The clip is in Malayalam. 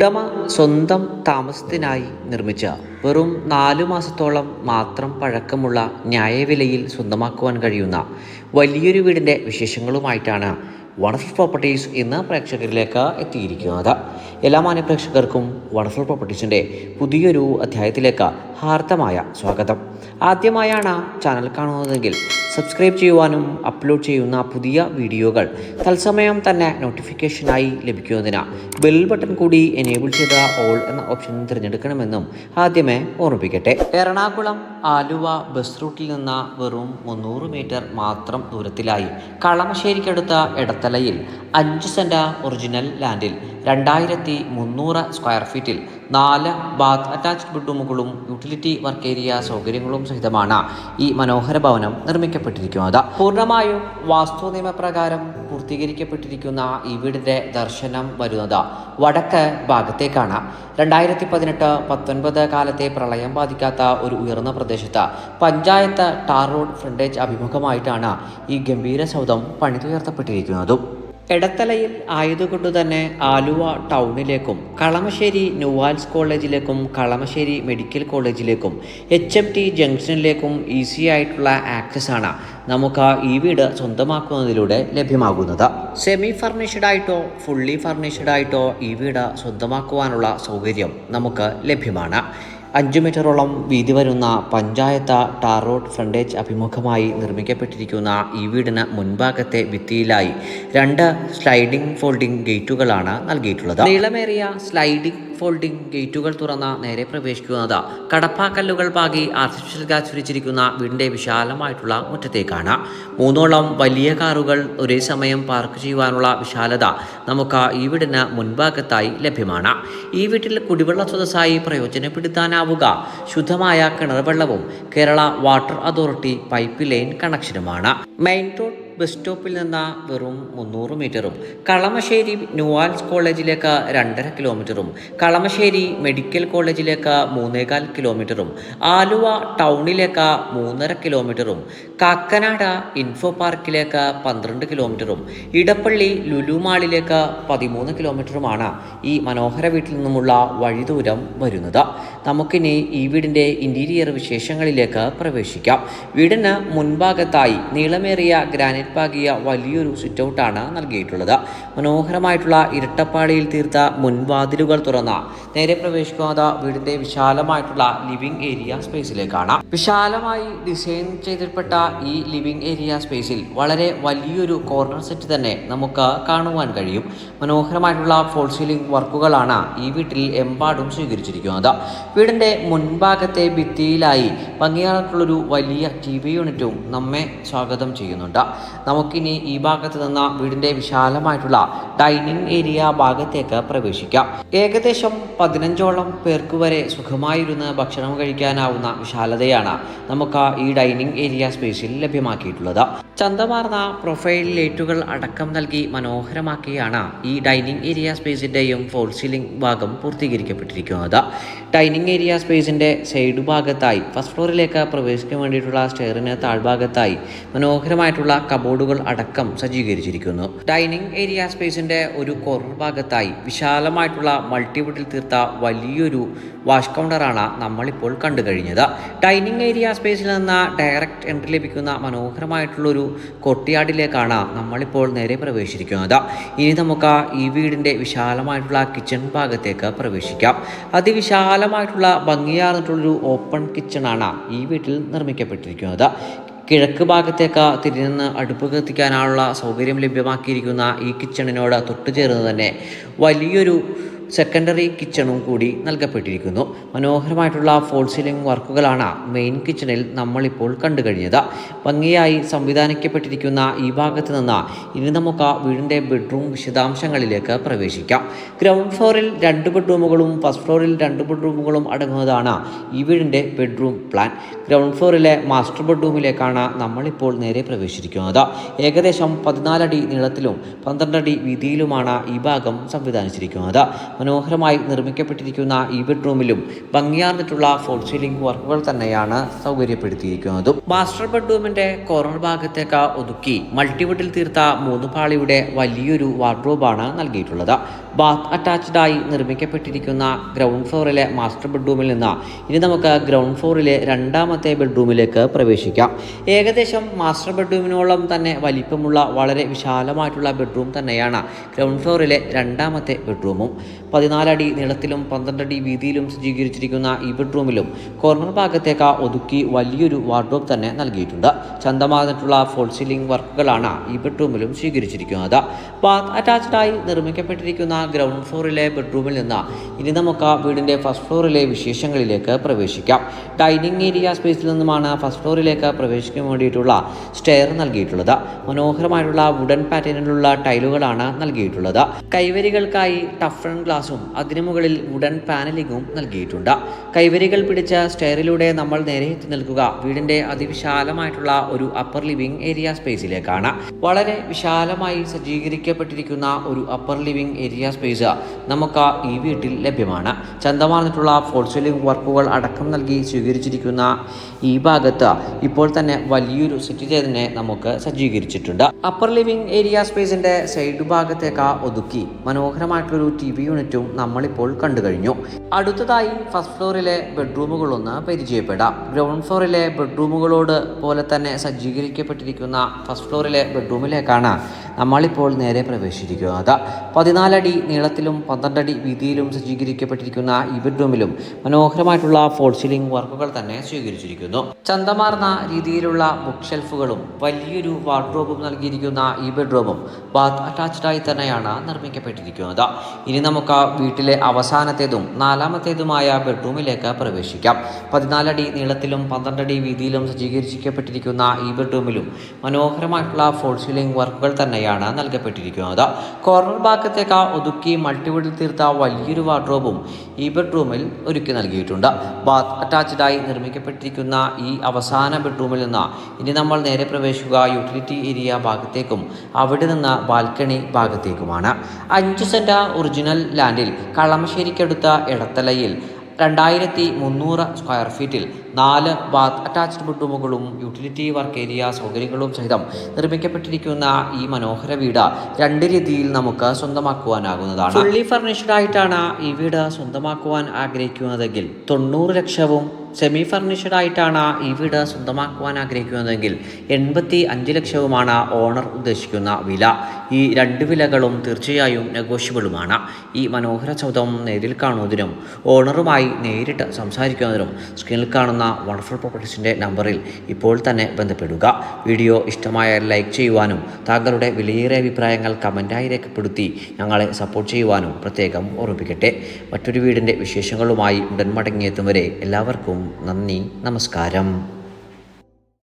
ഉടമ സ്വന്തം താമസത്തിനായി നിർമ്മിച്ച വെറും നാലു മാസത്തോളം മാത്രം പഴക്കമുള്ള ന്യായവിലയിൽ സ്വന്തമാക്കുവാൻ കഴിയുന്ന വലിയൊരു വീടിന്റെ വിശേഷങ്ങളുമായിട്ടാണ് വണ്ടർഫുൾ പ്രോപ്പർട്ടീസ് ഇന്ന് പ്രേക്ഷകരിലേക്ക് എത്തിയിരിക്കുന്നത്. എല്ലാ മാന്യ പ്രേക്ഷകർക്കും വണ്ടർഫുൾ പ്രോപ്പർട്ടീസിന്റെ പുതിയൊരു അധ്യായത്തിലേക്ക് ഹാർദമായ സ്വാഗതം. ആദ്യമായാണ് ചാനൽ കാണുന്നതെങ്കിൽ സബ്സ്ക്രൈബ് ചെയ്യുവാനും അപ്ലോഡ് ചെയ്യുന്ന പുതിയ വീഡിയോകൾ തത്സമയം തന്നെ നോട്ടിഫിക്കേഷനായി ലഭിക്കുന്നതിന് ബെൽ ബട്ടൺ കൂടി എനേബിൾ ചെയ്ത ഓൾ എന്ന ഓപ്ഷൻ തിരഞ്ഞെടുക്കണമെന്നും ആദ്യമേ ഓർമ്മിപ്പിക്കട്ടെ. എറണാകുളം ആലുവ ബസ് റൂട്ടിൽ നിന്ന് വെറും മുന്നൂറ് മീറ്റർ മാത്രം ദൂരത്തിലായി. കളമശ്ശേരിക്കടുത്ത എടത്തലയിൽ അഞ്ച് സെന്റ ഒറിജിനൽ ലാൻഡിൽ രണ്ടായിരത്തി മുന്നൂറ് സ്ക്വയർ ഫീറ്റിൽ നാല് ബാത്ത് അറ്റാച്ച്ഡ് ബെഡ്റൂമുകളും യൂട്ടിലിറ്റി വർക്ക് ഏരിയ സൗകര്യങ്ങളും സഹിതമാണ് ഈ മനോഹര ഭവനം നിർമ്മിക്കപ്പെട്ടിരിക്കുന്നത്. പൂർണമായും വാസ്തു നിയമപ്രകാരം പൂർത്തീകരിക്കപ്പെട്ടിരിക്കുന്ന ഈ വീടിന്റെ ദർശനം വരുന്നത് വടക്ക് ഭാഗത്തേക്കാണ്. രണ്ടായിരത്തി പതിനെട്ട് പത്തൊൻപത് കാലത്തെ പ്രളയം ബാധിക്കാത്ത ഒരു ഉയർന്ന പ്രദേശത്ത് പഞ്ചായത്ത് ടാർ റോഡ് ഫ്രണ്ടേജ് അഭിമുഖമായിട്ടാണ് ഈ ഗംഭീര സൗധം പണിതുയർത്തപ്പെട്ടിരിക്കുന്നതും. എടത്തലയിൽ ആയതുകൊണ്ട് തന്നെ ആലുവ ടൗണിലേക്കും കളമശ്ശേരി ന്യൂവാൽസ് കോളേജിലേക്കും കളമശ്ശേരി മെഡിക്കൽ കോളേജിലേക്കും എച്ച് എം ടി ജംഗ്ഷനിലേക്കും ഈസി ആയിട്ടുള്ള ആക്സസ് ആണ് നമുക്ക് ഈ വീട് സ്വന്തമാക്കുന്നതിലൂടെ ലഭ്യമാകുന്നത്. സെമി ഫർണിഷ്ഡ് ആയിട്ടോ ഫുള്ളി ഫർണിഷ്ഡ് ആയിട്ടോ ഈ വീട് സ്വന്തമാക്കുവാനുള്ള സൗകര്യം നമുക്ക് ലഭ്യമാണ്. അഞ്ച് മീറ്ററോളം വീതി വരുന്ന പഞ്ചായത്ത് ടാർ റോഡ് ഫ്രണ്ടേജ് അഭിമുഖമായി നിർമ്മിക്കപ്പെട്ടിരിക്കുന്ന ഈ വീടിന് മുൻഭാഗത്തെ ഭിത്തിയിലായി രണ്ട് സ്ലൈഡിംഗ് ഫോൾഡിംഗ് ഗേറ്റുകളാണ് നൽകിയിട്ടുള്ളത്. നീളമേറിയ സ്ലൈഡിംഗ് ഫോൾഡിംഗ് ഗേറ്റുകൾ തുറന്ന നേരെ പ്രവേശിക്കുന്നത്. കടപ്പാക്കല്ലുകൾ പാകി ആർട്ടിഫിഷ്യൽ ഗ്യാസ് വിരിച്ചിരിക്കുന്ന വീടിന്റെ വിശാലമായിട്ടുള്ള മുറ്റത്തേക്കാണ്. മൂന്നോളം വലിയ കാറുകൾ ഒരേ സമയം പാർക്ക് ചെയ്യുവാനുള്ള വിശാലത നമുക്ക് ഈ വീടിന് മുൻഭാഗത്തായി ലഭ്യമാണ്. ഈ വീട്ടിൽ കുടിവെള്ള സ്രോതസ്സായി പ്രയോജനപ്പെടുത്താനാവുക. ശുദ്ധമായ കിണർ വെള്ളവും Kerala water authority pipe line കണക്ഷനുമാണ് main road bus സ്റ്റോപ്പിൽ നിന്ന് വെറും മുന്നൂറ് മീറ്ററും. കളമശ്ശേരി ന്യൂവാൽസ് കോളേജിലേക്ക് രണ്ടര കിലോമീറ്ററും. കളമശ്ശേരി മെഡിക്കൽ കോളേജിലേക്ക് മൂന്നേകാൽ കിലോമീറ്ററും. ആലുവ ടൗണിലേക്ക് മൂന്നര കിലോമീറ്ററും. കാക്കനാട ഇൻഫോ പാർക്കിലേക്ക് പന്ത്രണ്ട് കിലോമീറ്ററും. ഇടപ്പള്ളി ലുലുമാളിലേക്ക് പതിമൂന്ന് കിലോമീറ്ററുമാണ് ഈ മനോഹര വീട്ടിൽ നിന്നുമുള്ള വഴി ദൂരം വരുന്നത്. നമുക്കിനി ഈ വീടിന്റെ ഇന്റീരിയർ വിശേഷങ്ങളിലേക്ക് പ്രവേശിക്കാം. വീടിന് മുൻഭാഗത്തായി നീളമേറിയ ഗ്രാനൈറ്റ് പാകിയ വലിയൊരു സിറ്റ് ഔട്ടാണ് നൽകിയിട്ടുള്ളത്. മനോഹരമായിട്ടുള്ള ഇരട്ടപ്പാളിയിൽ തീർത്ത മുൻവാതിലുകൾ തുറന്ന നേരെ പ്രവേശിക്കുന്നത് വീടിന്റെ വിശാലമായിട്ടുള്ള ലിവിംഗ് ഏരിയ സ്പേസിലേക്കാണ്. വിശാലമായി ഡിസൈൻ ചെയ്തിൽപ്പെട്ട ഈ ലിവിംഗ് ഏരിയ സ്പേസിൽ വളരെ വലിയൊരു കോർണർ സെറ്റ് തന്നെ നമുക്ക് കാണുവാൻ കഴിയും. മനോഹരമായിട്ടുള്ള ഫോൾ സീലിംഗ് വർക്കുകളാണ് ഈ വീട്ടിൽ എമ്പാടും സ്വീകരിച്ചിരിക്കുന്നത്. വീടിന്റെ മുൻഭാഗത്തെ ഭിത്തിയിലായി ഭംഗിയായിട്ടുള്ളൊരു വലിയ ടി വി യൂണിറ്റും നമ്മെ സ്വാഗതം ചെയ്യുന്നുണ്ട്. നമുക്കിനി ഈ ഭാഗത്ത് നിന്ന് വീടിന്റെ വിശാലമായിട്ടുള്ള ഡൈനിങ് ഏരിയ ഭാഗത്തേക്ക് പ്രവേശിക്കാം. ഏകദേശം പതിനഞ്ചോളം പേർക്ക് വരെ സുഖമായിരുന്ന് ഭക്ഷണം കഴിക്കാനാവുന്ന വിശാലതയാണ് നമുക്ക് ഈ ഡൈനിങ് ഏരിയ സ്പേസിൽ ലഭ്യമാക്കിയിട്ടുള്ളത്. ചന്തമാർന്ന പ്രൊഫൈൽ ലൈറ്റുകൾ അടക്കം നൽകി മനോഹരമാക്കിയാണ് ഈ ഡൈനിങ് ഏരിയ സ്പേസിന്റെയും ഫോൾ സീലിംഗ് ഭാഗം പൂർത്തീകരിക്കപ്പെട്ടിരിക്കുന്നത്. ഡൈനിങ് ഏരിയ സ്പേസിന്റെ സൈഡ് ഭാഗത്തായി ഫസ്റ്റ് ഫ്ലോറിലേക്ക് പ്രവേശിക്കാൻ വേണ്ടിയിട്ടുള്ള സ്റ്റെയറിന് താഴ്ഭാഗത്തായി മനോഹരമായിട്ടുള്ള കബോർഡുകൾ അടക്കം സജ്ജീകരിച്ചിരിക്കുന്നു. ഡൈനിങ് ഏരിയ സ്പേസിന്റെ ഒരു കോർണർ ഭാഗത്തായി വിശാലമായിട്ടുള്ള മൾട്ടിവുഡിൽ തീർത്ത വലിയൊരു വാഷ് കൗണ്ടറാണ് നമ്മളിപ്പോൾ കണ്ടു കഴിഞ്ഞത്. ഡൈനിങ് ഏരിയ സ്പേസിൽ നിന്ന് ഡയറക്റ്റ് എൻട്രി ലഭിക്കുന്ന മനോഹരമായിട്ടുള്ളൊരു കൊട്ടിയാടിലേക്കാണ് നമ്മളിപ്പോൾ നേരെ പ്രവേശിച്ചിരിക്കുന്നത്. ഇനി നമുക്ക് ഈ വീടിന്റെ വിശാലമായിട്ടുള്ള കിച്ചൺ ഭാഗത്തേക്ക് പ്രവേശിക്കാം. അതിവിശാലമായിട്ടുള്ള ഭംഗിയാർന്നിട്ടുള്ളൊരു ഓപ്പൺ കിച്ചണാണ് ഈ വീട്ടിൽ നിർമ്മിക്കപ്പെട്ടിരിക്കുന്നത്. കിഴക്ക് ഭാഗത്തേക്ക് തിരിഞ്ഞ് അടുപ്പ് കത്തിക്കാനുള്ള സൗകര്യം ലഭ്യമാക്കിയിരിക്കുന്ന ഈ കിച്ചണിനോട് തൊട്ടുചേർന്ന് തന്നെ വലിയൊരു സെക്കൻഡറി കിച്ചണും കൂടി നൽകപ്പെട്ടിരിക്കുന്നു. മനോഹരമായിട്ടുള്ള ഫോൾ സീലിംഗ് വർക്കുകളാണ് മെയിൻ കിച്ചണിൽ നമ്മളിപ്പോൾ കണ്ടു കഴിഞ്ഞത് ഭംഗിയായി സംവിധാനിക്കപ്പെട്ടിരിക്കുന്ന ഈ ഭാഗത്ത് നിന്ന് ഇനി നമുക്ക് വീടിന്റെ ബെഡ്റൂം വിശദാംശങ്ങളിലേക്ക് പ്രവേശിക്കാം. ഗ്രൗണ്ട് ഫ്ലോറിൽ രണ്ട് ബെഡ്റൂമുകളും ഫസ്റ്റ് ഫ്ലോറിൽ രണ്ട് ബെഡ്റൂമുകളും അടങ്ങുന്നതാണ് ഈ വീടിന്റെ ബെഡ്റൂം പ്ലാൻ ഗ്രൗണ്ട് ഫ്ലോറിലെ മാസ്റ്റർ ബെഡ്റൂമിലേക്കാണ് നമ്മളിപ്പോൾ നേരെ പ്രവേശിച്ചിരിക്കുന്നത്. ഏകദേശം പതിനാലടി നീളത്തിലും പന്ത്രണ്ടടി വീതിയിലുമാണ് ഈ ഭാഗം സംവിധാനിച്ചിരിക്കുന്നത്. മനോഹരമായി നിർമ്മിക്കപ്പെട്ടിരിക്കുന്ന ഈ ബെഡ്റൂമിലും ഭംഗിയാർന്നിട്ടുള്ള ഫോൾ സീലിംഗ് വർക്കുകൾ തന്നെയാണ് സൗകര്യപ്പെടുത്തിയിരിക്കുന്നത്. മാസ്റ്റർ ബെഡ്റൂമിന്റെ കോർണർ ഭാഗത്തേക്ക് ഒതുക്കി മൾട്ടിവുഡിൽ തീർത്ത മൂന്ന് പാളിയുടെ വലിയൊരു വാർഡ്രോബാണ് നൽകിയിട്ടുള്ളത്. ബാത്ത് അറ്റാച്ച്ഡായി നിർമ്മിക്കപ്പെട്ടിരിക്കുന്ന ഗ്രൗണ്ട് ഫ്ലോറിലെ മാസ്റ്റർ ബെഡ്റൂമിൽ നിന്ന് ഇനി നമുക്ക് ഗ്രൗണ്ട് ഫ്ലോറിലെ രണ്ടാമത്തെ ബെഡ്റൂമിലേക്ക് പ്രവേശിക്കാം. ഏകദേശം മാസ്റ്റർ ബെഡ്റൂമിനോളം തന്നെ വലിപ്പമുള്ള വളരെ വിശാലമായിട്ടുള്ള ബെഡ്റൂം തന്നെയാണ് ഗ്രൗണ്ട് ഫ്ലോറിലെ രണ്ടാമത്തെ ബെഡ്റൂമും. പതിനാലടി നീളത്തിലും പന്ത്രണ്ടടി വീതിയിലും സജ്ജീകരിച്ചിരിക്കുന്ന ഈ ബെഡ്റൂമിലും കോർണർ ഭാഗത്തേക്ക് ഒതുക്കി വലിയൊരു വാർഡ്രോബ് തന്നെ നൽകിയിട്ടുണ്ട്. ചന്തമാർന്നിട്ടുള്ള ഫോൾ സീലിംഗ് വർക്കുകളാണ് ഈ ബെഡ്റൂമിലും സ്വീകരിച്ചിരിക്കുന്നത്. ബാത്ത് അറ്റാച്ച്ഡായി നിർമ്മിക്കപ്പെട്ടിരിക്കുന്ന ഗ്രൗണ്ട് ഫ്ലോറിലെ ബെഡ്റൂമിൽ നിന്ന് ഇനി നമുക്ക് വീടിന്റെ ഫസ്റ്റ് ഫ്ലോറിലെ വിശേഷങ്ങളിലേക്ക് പ്രവേശിക്കാം. ഡൈനിങ് ഏരിയ സ്പേസിൽ നിന്നുമാണ് ഫസ്റ്റ് ഫ്ലോറിലേക്ക് പ്രവേശിക്കാൻ വേണ്ടിയിട്ടുള്ള സ്റ്റെയർ നൽകിയിട്ടുള്ളത്. മനോഹരമായിട്ടുള്ള വുഡൻ പാറ്റേണിലുള്ള ടൈലുകളാണ് നൽകിയിട്ടുള്ളത്. കൈവരികൾക്കായി ടഫൺ ഗ്ലാസും അതിനു മുകളിൽ വുഡൻ പാനലിങ്ങും നൽകിയിട്ടുണ്ട്. കൈവരികൾ പിടിച്ച സ്റ്റെയറിലൂടെ നമ്മൾ നേരെ എത്തി നിൽക്കുക വീടിന്റെ അതിവിശാലമായിട്ടുള്ള ഒരു അപ്പർ ലിവിംഗ് ഏരിയ സ്പേസിലേക്കാണ് വളരെ വിശാലമായി സജ്ജീകരിക്കപ്പെട്ടിരിക്കുന്ന ഒരു അപ്പർ ലിവിംഗ് ഏരിയ സ്പേസ് നമുക്ക് ഈ വീട്ടിൽ ലഭ്യമാണ്. ചന്തമാർന്നിട്ടുള്ള ഫോൾ വർക്കുകൾ അടക്കം നൽകി സ്വീകരിച്ചിരിക്കുന്ന ഈ ഭാഗത്ത് ഇപ്പോൾ തന്നെ വലിയൊരു സിറ്റി ചേതനെ നമുക്ക് സജ്ജീകരിച്ചിട്ടുണ്ട്. അപ്പർ ലിവിംഗ് ഏരിയ സ്പേസിന്റെ സൈഡ് ഭാഗത്തേക്ക് ഒതുക്കി മനോഹരമായിട്ടൊരു ടി വി യൂണിറ്റും നമ്മളിപ്പോൾ കണ്ടു കഴിഞ്ഞു. അടുത്തതായി ഫസ്റ്റ് ഫ്ലോറിലെ ബെഡ്റൂമുകളൊന്ന് പരിചയപ്പെടാം. ഗ്രൗണ്ട് ഫ്ലോറിലെ ബെഡ്റൂമുകളോട് പോലെ തന്നെ സജ്ജീകരിക്കപ്പെട്ടിരിക്കുന്ന ഫസ്റ്റ് ഫ്ലോറിലെ ബെഡ്റൂമിലേക്കാണ് നമ്മളിപ്പോൾ നേരെ പ്രവേശിച്ചിരിക്കുന്നത്. പതിനാലടി നീളത്തിലും പന്ത്രണ്ടടി വീതിയിലും സജ്ജീകരിക്കപ്പെട്ടിരിക്കുന്ന ഈ ബെഡ്റൂമിലും മനോഹരമായിട്ടുള്ള ഫോൾ സീലിംഗ് വർക്കുകൾ തന്നെ സ്വീകരിച്ചിരിക്കുന്നു. ചന്തമാർന്ന രീതിയിലുള്ള ബുക്ക് ഷെൽഫുകളും വലിയൊരു വാർഡ്രോബും നൽകിയിരിക്കുന്ന ഈ ബെഡ്റൂമും ബാത്ത് അറ്റാച്ച്ഡായി തന്നെയാണ് നിർമ്മിക്കപ്പെട്ടിരിക്കുന്നത്. ഇനി നമുക്ക് വീട്ടിലെ അവസാനത്തേതും നാലാമത്തേതുമായ ബെഡ്റൂമിലേക്ക് പ്രവേശിക്കാം. പതിനാലടി നീളത്തിലും പന്ത്രണ്ടടി വീതിയിലും സജ്ജീകരിക്കപ്പെട്ടിരിക്കുന്ന ഈ ബെഡ്റൂമിലും മനോഹരമായിട്ടുള്ള ഫോൾ സീലിംഗ് വർക്കുകൾ തന്നെയാണ് നൽകപ്പെട്ടിരിക്കുന്നത്. കോർണർ ഭാഗത്തേക്ക് ഒതുക്കി മൾട്ടിവുഡിൽ തീർത്ത വലിയൊരു വാർഡ്രോബും ഈ ബെഡ്റൂമിൽ ഒരുക്കി നൽകിയിട്ടുണ്ട്. ബാത്ത് അറ്റാച്ച്ഡായി നിർമ്മിക്കപ്പെട്ടിരിക്കുന്ന ഈ അവസാന ബെഡ്റൂമിൽ നിന്ന് ഇനി നമ്മൾ നേരെ പ്രവേശിക്കുക യൂട്ടിലിറ്റി ഏരിയ ഭാഗത്തേക്കും അവിടെ നിന്ന് ബാൽക്കണി ഭാഗത്തേക്കുമാണ്. അഞ്ച് സെന്റ ഒറിജിനൽ ലാൻഡിൽ കളമശ്ശേരിക്കടുത്ത ഇടത്തലയിൽ രണ്ടായിരത്തി മുന്നൂറ് സ്ക്വയർ ഫീറ്റിൽ നാല് ബാത്ത് അറ്റാച്ച്ഡ് ബെഡ്റൂമുകളും യൂട്ടിലിറ്റി വർക്ക് ഏരിയ സൗകര്യങ്ങളും സഹിതം നിർമ്മിക്കപ്പെട്ടിരിക്കുന്ന ഈ മനോഹര വീട് രണ്ട് രീതിയിൽ നമുക്ക് സ്വന്തമാക്കുവാനാകുന്നതാണ്. ഫുള്ളി ഫർണിഷ്ഡ് ആയിട്ടാണ് ഈ വീട് സ്വന്തമാക്കുവാൻ ആഗ്രഹിക്കുന്നതെങ്കിൽ തൊണ്ണൂറ് ലക്ഷവും സെമി ഫർണിഷ്ഡ് ആയിട്ടാണ് ഈ വീട് സ്വന്തമാക്കുവാൻ ആഗ്രഹിക്കുന്നതെങ്കിൽ എൺപത്തി അഞ്ച് ലക്ഷവുമാണ് ഓണർ ഉദ്ദേശിക്കുന്ന വില. ഈ രണ്ട് വിലകളും തീർച്ചയായും നെഗോഷ്യബിളുമാണ്. ഈ മനോഹര സൗധം നേരിൽ കാണുന്നതിനും ഓണറുമായി നേരിട്ട് സംസാരിക്കുന്നതിനും സ്ക്രീനിൽ കാണുന്ന വണ്ടർഫുൾ പ്രോപ്പർട്ടീസിന്റെ നമ്പറിൽ ഇപ്പോൾ തന്നെ ബന്ധപ്പെടുക. വീഡിയോ ഇഷ്ടമായാൽ ലൈക്ക് ചെയ്യുവാനും താങ്കളുടെ വിലയേറിയ അഭിപ്രായങ്ങൾ കമന്റായി രേഖപ്പെടുത്തി ഞങ്ങളെ സപ്പോർട്ട് ചെയ്യുവാനും പ്രത്യേകം ഓർമ്മിപ്പിക്കട്ടെ. മറ്റൊരു വീടിന്റെ വിശേഷങ്ങളുമായി ഉടൻ മടങ്ങിയെത്തും വരെ എല്ലാവർക്കും നന്ദി. നമസ്കാരം.